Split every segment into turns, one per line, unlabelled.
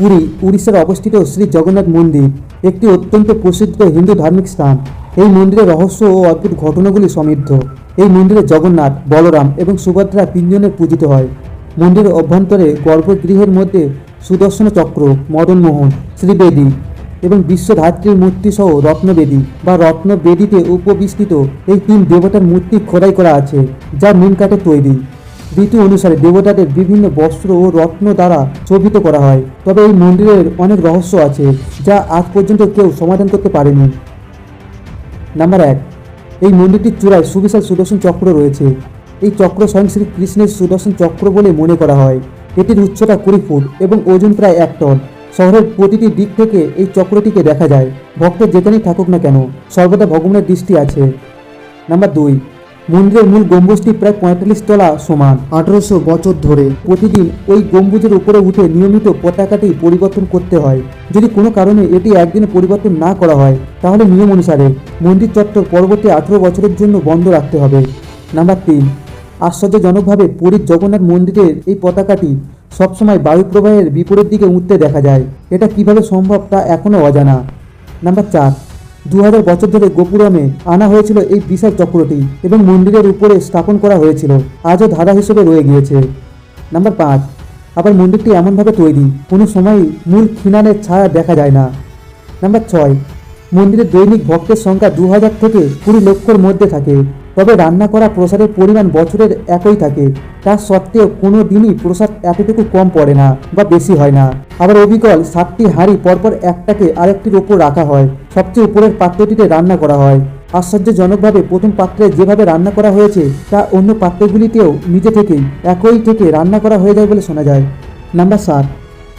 পুরী উড়িষ্যার অবস্থিত শ্রী জগন্নাথ মন্দির একটি অত্যন্ত প্রসিদ্ধ হিন্দু ধার্মিক স্থান। এই মন্দিরের রহস্য ও অদ্ভুত ঘটনাগুলি সমৃদ্ধ। এই মন্দিরে জগন্নাথ, বলরাম এবং সুভদ্রা তিনজনের পূজিত হয়। মন্দিরের অভ্যন্তরে গর্ভগৃহের মধ্যে সুদর্শন চক্র, মদনমোহন, শ্রীবেদী এবং বিশ্বধাত্রীর মূর্তি সহ রত্নবেদী বা রত্নবেদীতে উপবিষ্টিত এই তিন দেবতার মূর্তি খোদাই করা আছে, যা কাঠে তৈরি। ঋতু অনুসারে দেবতাদের বিভিন্ন বস্ত্র ও রত্ন দ্বারা শোভিত করা হয়। তবে এই মন্দিরের অনেক রহস্য আছে, যা আজ পর্যন্ত কেউ সমাধান করতে পারেনি। নাম্বার এক, এই মন্দিরটির চূড়ায় সুবিশাল সুদর্শন চক্র রয়েছে। এই চক্র স্বয়ং শ্রী কৃষ্ণের সুদর্শন চক্র বলে মনে করা হয়। এটির উচ্চতা কুড়ি ফুট এবং ওজন প্রায় এক টন। শহরের প্রতিটি দিক থেকে এই চক্রটিকে দেখা যায়। ভক্ত যেখানেই থাকুক না কেন, সর্বদা ভগবানের দৃষ্টি আছে। নাম্বার দুই মন্দিরের মূল গম্বুজটি প্রায় পঁয়তাল্লিশ তলা সমান। আঠারোশো বছর ধরে প্রতিদিন ওই গম্বুজের উপরে উঠে নিয়মিত পতাকাটি পরিবর্তন করতে হয়। যদি কোনো কারণে এটি একদিনে পরিবর্তন না করা হয়, তাহলে নিয়ম অনুসারে মন্দির চত্বর পরবর্তী আঠেরো বছরের জন্য বন্ধ রাখতে হবে। নাম্বার তিন, আশ্চর্যজনকভাবে পুরীর জগন্নাথ মন্দিরের এই পতাকাটি সবসময় বায়ু প্রবাহের বিপরীত দিকে উঠতে দেখা যায়। এটা কীভাবে সম্ভব তা এখনও অজানা। নাম্বার চার দু হাজার বছর ধরে গোপুরমে আনা হয়েছিল এই বিশাল চক্রটি এবং মন্দিরের উপরে স্থাপন করা হয়েছিল, আজও ধারা হিসেবে রয়ে গিয়েছে। নাম্বার পাঁচ, আবার মন্দিরটি এমনভাবে তৈরি, কোনো সময়ই মূল খিনানের ছায়া দেখা যায় না। নাম্বার ছয়, মন্দিরের দৈনিক ভক্তের সংখ্যা দু হাজার থেকে কুড়ি লক্ষর মধ্যে থাকে। তবে রান্না করা প্রসাদের পরিমাণ বছরের একই থাকে। তা সত্ত্বেও কোনো দিনই প্রসাদ এতটুকু কম পড়ে না বা বেশি হয় না। আবার অবিকল সাতটি হাঁড়ি পরপর একটাকে আরেকটির ওপর রাখা হয়। সবচেয়ে উপরের পাত্রটিতে রান্না করা হয়। আশ্চর্যজনকভাবে প্রথম পাত্রে যেভাবে রান্না করা হয়েছে, তা অন্য পাত্রগুলিতেও নিজে থেকেই একই থেকে রান্না করা হয়ে যায় বলে শোনা যায়। নাম্বার সাত।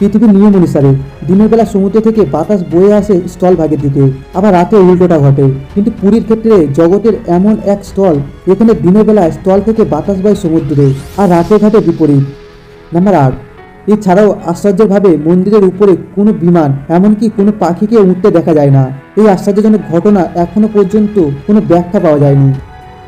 পৃথিবীর নিয়ম অনুসারে দিনের বেলা সমুদ্র থেকে বাতাস বয়ে আসে স্থল ভাগের দিকে, আবার রাতে উল্টোটা ঘটে। কিন্তু পুরীর ক্ষেত্রে জগতের এমন এক স্থল, এখানে দিনের বেলায় স্থল থেকে বাতাস বয় সমুদ্রে, আর রাতে ঘটে বিপরীত। নাম্বার আট। এছাড়াও আশ্চর্যভাবে মন্দিরের উপরে কোনো বিমান, এমনকি কোনো পাখিকে উঠতে দেখা যায় না। এই আশ্চর্যজনক ঘটনা এখনও পর্যন্ত কোনো ব্যাখ্যা পাওয়া যায়নি।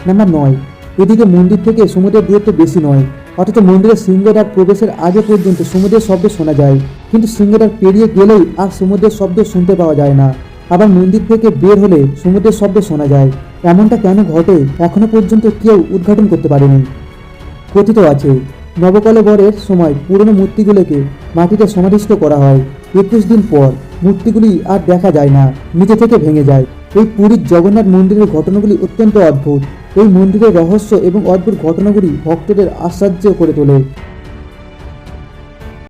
নাম্বার নয়। এদিকে মন্দির থেকে সমুদ্রের দূরত্ব বেশি নয়। অথচ মন্দিরের সিংহদ্বার প্রবেশের আগে পর্যন্ত সমুদ্রের শব্দ শোনা যায়, কিন্তু সিংহদ্বার পেরিয়ে গেলেই আর সমুদ্রের শব্দ শুনতে পাওয়া যায় না। আবার মন্দির থেকে বের হলে সমুদ্রের শব্দ শোনা যায়। এমনটা কেন ঘটে, এখনও পর্যন্ত কেউ উদ্ঘাটন করতে পারেনি। কথিত আছে নবকলেবরের সময় পুরনো মূর্তিগুলোকে মাটিতে সমাধিস্থ করা হয়। একুশ দিন পর মূর্তিগুলি আর দেখা যায় না, নিচে থেকে ভেঙে যায়। এই পুরীর জগন্নাথ মন্দিরের ঘটনাগুলি অত্যন্ত অদ্ভুত। এই মন্দিরের রহস্য এবং অদ্ভুত ঘটনাগুলি ভক্তদের আশ্চর্য করে তোলে।